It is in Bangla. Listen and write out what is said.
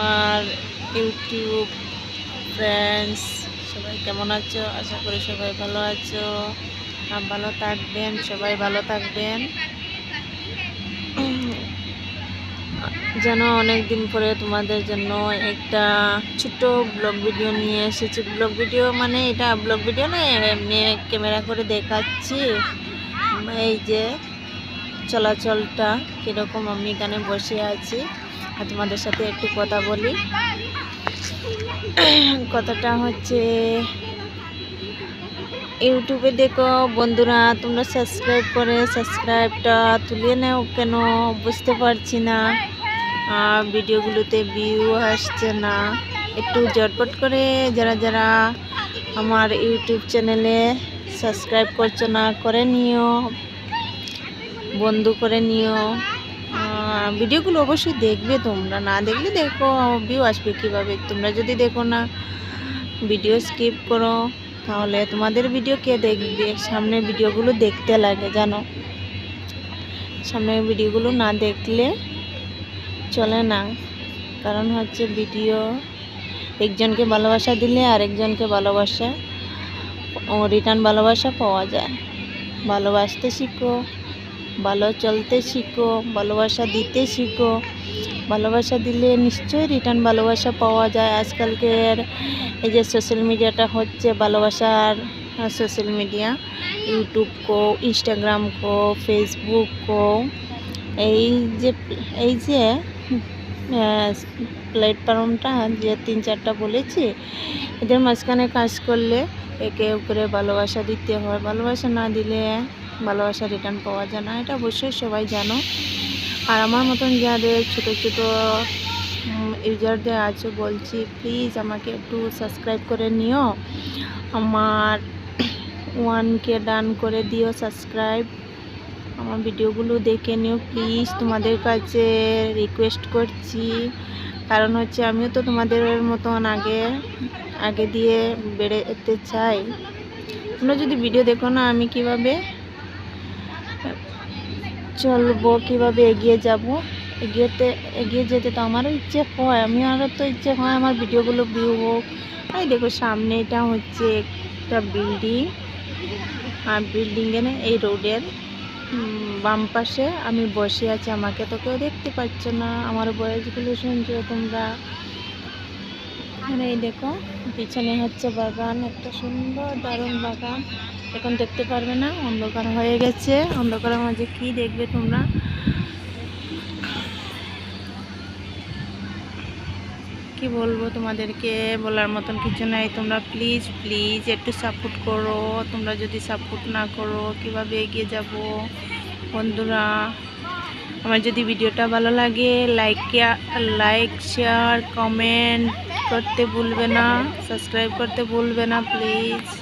আমার ইউটিউব ফ্রেন্ডস সবাই কেমন আছো? আশা করি সবাই ভালো আছো। ভালো থাকবেন, সবাই ভালো থাকবেন। যেন অনেক দিন পরে তোমাদের জন্য একটা ছোট ব্লগ ভিডিও নিয়ে এসেছি। ব্লগ ভিডিও মানে এটা ব্লগ ভিডিও না এমনি ক্যামেরা করে দেখাচ্ছি। এই যে চলাচলটা কীরকম আমি এখানে বসে আছি আর তোমাদের সাথে একটু কথা বলি। কথাটা হচ্ছে, ইউটিউবে দেখো বন্ধুরা, তোমরা সাবস্ক্রাইব করে সাবস্ক্রাইবটা তুলে নেও কেন? বুঝতে পারছি না। ভিডিওগুলোতে ভিউ আসছে না। একটু জটপট করে যারা যারা আমার ইউটিউব চ্যানেলে সাবস্ক্রাইব করছ না, করে নিও। বন্ধু করে নিও। ভিডিওগুলো অবশ্যই দেখবে তোমরা। না দেখলে দেখো ভিউ আসবে কীভাবে? তোমরা যদি দেখো না ভিডিও স্কিপ করো, তাহলে তোমাদের ভিডিও কে দেখবে? সামনের ভিডিওগুলো দেখতে লাগে, জানো? সামনের ভিডিওগুলো না দেখলে চলে না। কারণ হচ্ছে ভিডিও একজনকে ভালোবাসা দিলে আরেকজনকে ভালোবাসা, ও রিটার্ন ভালোবাসা পাওয়া যায়। ভালোবাসতে শিখো। ভালো চলতে শিখো, ভালোবাসা দিতে শিখো। ভালোবাসা দিলে নিশ্চয়ই রিটার্ন ভালোবাসা পাওয়া যায়। আজকালকের এই যে সোশ্যাল মিডিয়াটা হচ্ছে, ভালোবাসার সোশ্যাল মিডিয়া ইউটিউব কো ইনস্টাগ্রাম কো ফেসবুক কো এই যে এই যে প্ল্যাটফর্মটা যে তিন চারটা বলেছি, এদের মাঝখানে কাজ করলে একে অপরে ভালোবাসা দিতে হয়। ভালোবাসা না দিলে ভালোবাসা রিটার্ন পাওয়া যায় না। এটা অবশ্যই সবাই জানো। আর আমার মতন যাদের ছোটো ছোটো ইউজারদের আছে, বলছি প্লিজ আমাকে একটু সাবস্ক্রাইব করে নিও। আমার ওয়ান কে ডান করে দিও সাবস্ক্রাইব আমার ভিডিওগুলো দেখে নিও প্লিজ তোমাদের কাছে রিকোয়েস্ট করছি। কারণ হচ্ছে আমিও তো তোমাদের মতন আগে আগে দিয়ে বেড়েতে চাই। তোমরা যদি ভিডিও দেখো না আমি কীভাবে চলবো, কীভাবে এগিয়ে যাব? এগিয়েতে, এগিয়ে যেতে তো আমারও ইচ্ছে হয় আমি আরও তো ইচ্ছে হয় আমার ভিডিওগুলো ভিউ হোক। এই দেখো সামনে এটা হচ্ছে একটা বিল্ডিং আর বিল্ডিংয়ের এই রোডের বাম পাশে আমি বসে আছি, আমাকে তো কেউ দেখতে পাচ্ছ না। আমার বয়সগুলো শুনছো তোমরা। এখানে দেখো, পিছনে হচ্ছে বাগান, একটা সুন্দর দারুণ বাগান। এখন দেখতে পারবে না, অন্ধকার হয়ে গেছে। অন্ধকারের মাঝে কি দেখবে তোমরা? কি বলব তোমাদেরকে? বলার মতন কিছু নাই। তোমরা প্লিজ প্লিজ একটু সাপোর্ট করো। তোমরা যদি সাপোর্ট না করো, কীভাবে এগিয়ে যাব? বন্ধুরা আমার যদি ভিডিওটা ভালো লাগে লাইক লাইক শেয়ার কমেন্ট করতে ভুলবে না সাবস্ক্রাইব করতে ভুলবে না প্লিজ